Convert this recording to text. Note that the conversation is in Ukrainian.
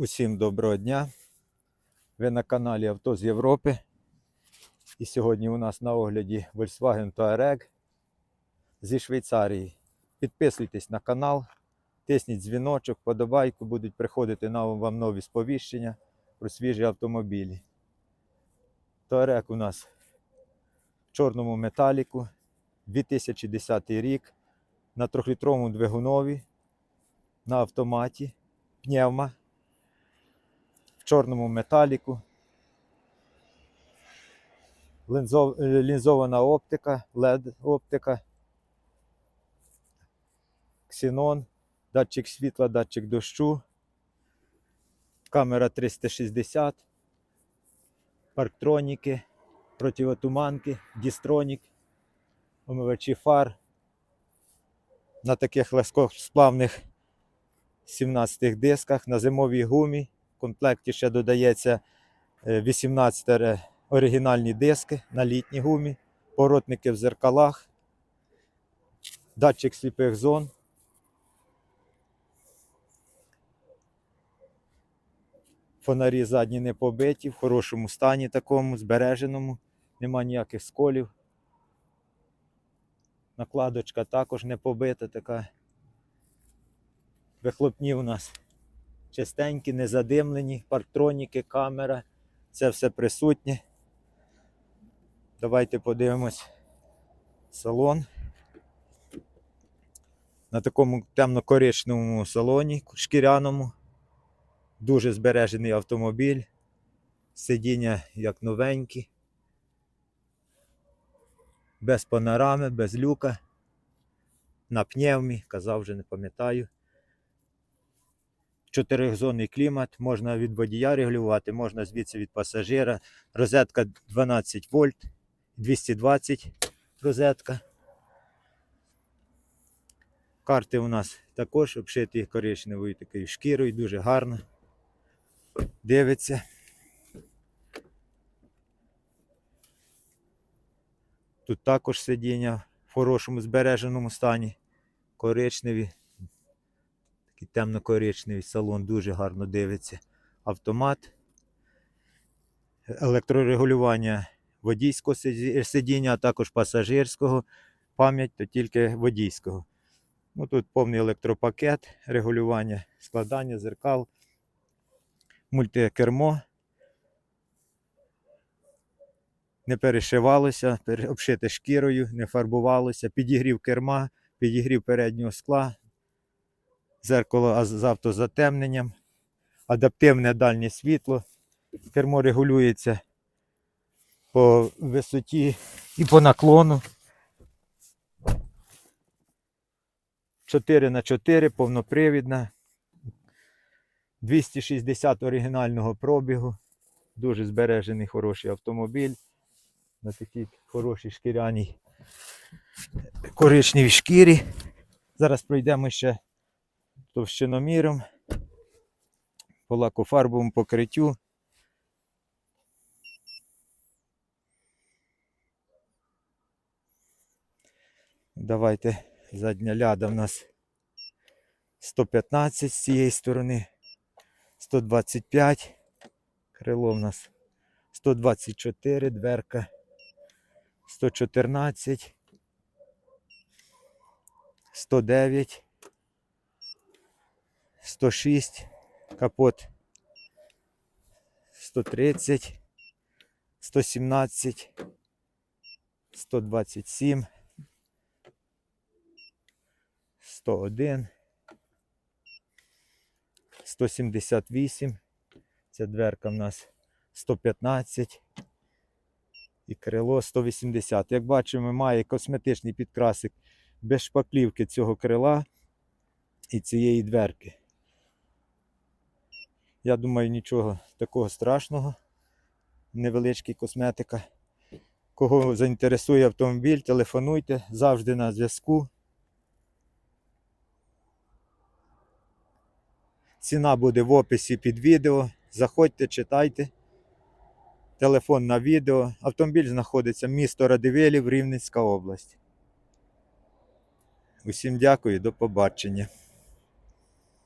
Усім доброго дня. Ви на каналі Авто з Європи. І сьогодні у нас на огляді Volkswagen Touareg зі Швейцарії. Підписуйтесь на канал, тисніть дзвіночок, подобайку, будуть приходити вам нові сповіщення про свіжі автомобілі. Touareg у нас в чорному металіку, 2010 рік, на трьохлітровому двигунові, на автоматі, пневма чорному металіку. Лінзов- е, Лінзована оптика, LED оптика, ксенон, датчик світла, датчик дощу, камера 360, парктроніки, противотуманки, дістронік, омивачі фар. На таких легкосплавних 17 дисках на зимовій гумі. Комплекті ще додається е, 18 оригінальні диски на літній гумі, поворотники в зеркалах, датчик сліпих зон. Фонарі задні не побиті, в хорошому стані такому, збереженому, нема ніяких сколів. Накладочка також не побита така. Вихлопні у нас чистенькі, не задимлені, парктроніки, камера, це все присутнє. Давайте подивимось салон. На такому темно-коричневому салоні, шкіряному. Дуже збережений автомобіль. Сидіння як новенькі. Без панорами, без люка. На пневмі, казав вже, не пам'ятаю. Чотиризонний клімат, можна від водія регулювати, можна звідси від пасажира. Розетка 12 вольт, 220 розетка. Карти у нас також обшиті коричневою такою шкірою, дуже гарно. Дивиться. Тут також сидіння в хорошому збереженому стані. Коричневі. Такий темно-коричневий салон дуже гарно дивиться. Автомат. Електрорегулювання водійського сидіння, а також пасажирського. Пам'ять то тільки водійського. Ну, тут повний електропакет, регулювання складання зеркал, мультикермо. Не перешивалося, обшите шкірою, не фарбувалося, підігрів керма, підігрів переднього скла, зеркало з автозатемненням, адаптивне дальнє світло. Кермо регулюється по висоті і по наклону. 4 на 4 повнопривідна. 260 оригінального пробігу. Дуже збережений хороший автомобіль. На такій хорошій шкіряній коричневій шкірі. Зараз пройдемо ще товщиноміром по лакофарбовому покриттю. Давайте задня ляда в нас 115 з цієї сторони, 125, крило в нас 124, дверка 114, 109, 106, капот 130, 117, 127, 101, 178, ця дверка в нас 115 і крило 180. Як бачимо, має косметичний підкрасик без шпаклівки цього крила і цієї дверки. Я думаю, нічого такого страшного. Невеличкий косметика. Кого заінтересує автомобіль, телефонуйте завжди на зв'язку. Ціна буде в описі під відео. Заходьте, читайте. Телефон на відео. Автомобіль знаходиться місто Радивилів, Рівненська область. Усім дякую, до побачення.